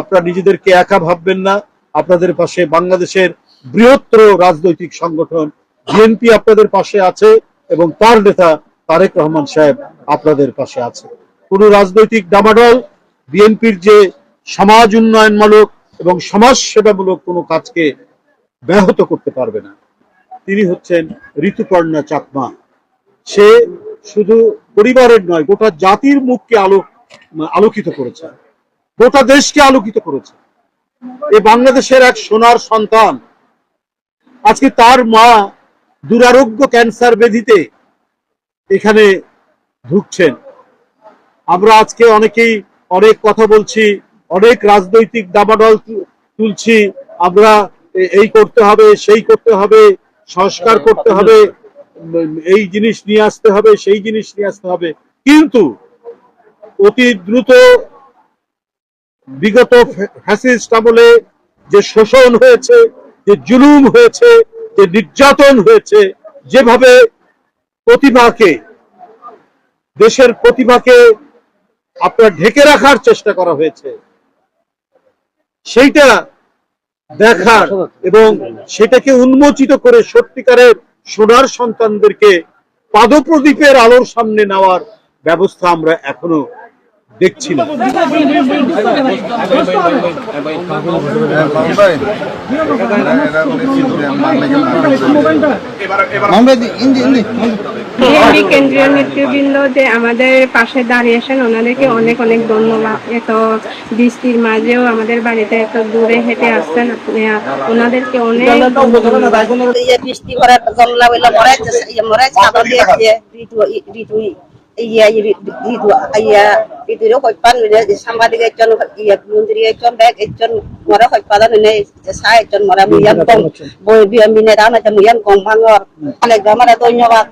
আপনারা নিজেদেরকে একা ভাববেন না। আপনাদের পাশে বাংলাদেশের বৃহত্তর রাজনৈতিক সংগঠন বিএনপি আপনাদের পাশে আছে এবং তার নেতা তারেক রহমান সাহেব আপনাদের পাশে আছে। কোন রাজনৈতিক ডামাডল বিএনপির যে সমাজ উন্নয়নমূলক এবং সমাজ সেবামূলক কোনো কাজকে ব্যাহত করতে পারবে না। তিনি হচ্ছেন ঋতুপর্ণা চাকমা। সে শুধু পরিবারের নয়, গোটা জাতির মুখকে আলো আলোকিত করেছে। গোটা দেশকে আলোকিত করেছে। এই বাংলাদেশের এক সোনার সন্তান। আজকে তার মা দুরারোগ্য ক্যান্সার ব্যাধিতে এখানে ঢুকছেন আমরা আজকে অনেকেই অনেক কথা বলছি। অনেক রাজনৈতিক দাবানল তু- তুলছি। আমরা এই করতে হবে, সেই করতে হবে, সংস্কার করতে হবে এই জিনিস নিয়ে আসতে হবে, সেই জিনিস নিয়ে আসতে হবে। কিন্তু অতি দ্রুত বিগত ফ্যাসিস্ট আমলে যে শোষণ হয়েছে, যে জুলুম হয়েছে, যে নির্যাতন হয়েছে, যেভাবে প্রতিভাকে, দেশের প্রতিভাকে আপনার ঢেকে রাখার চেষ্টা করা হয়েছে সেইটা দেখার এবং সেটাকে উন্মোচিত করে সত্যিকারের সোনার সন্তানদেরকে পাদপ্রদীপের আলোর সামনে নেওয়ার ব্যবস্থা আমরা এখনও দেখছি না। বিএনপি কেন্দ্রীয় নেতৃবৃন্দ যে আমাদের পাশে দাঁড়িয়েছেন ওনাদেরকে অনেক অনেক ধন্যবাদ। এত বৃষ্টির মাঝেও আমাদের বাড়িতে এত দূরে হেঁটে আসছেন আপনি। ওনাদেরকে অনেক ধন্যবাদ। ইয়ে বৃষ্টি ভরে জল্লা বইলে মরে ইয়ে মরে চাদর দিয়ে দিয়ে ঋতু ঋতু ইয়া ঋতু ইয়া ঋতুরে হইপান সাংবাদিক একজন ইয়া মন্ত্রী একজন ব্যাগ একজন মরে একজন কম বই কম ভাঙর। অনেক আমার ধন্যবাদ।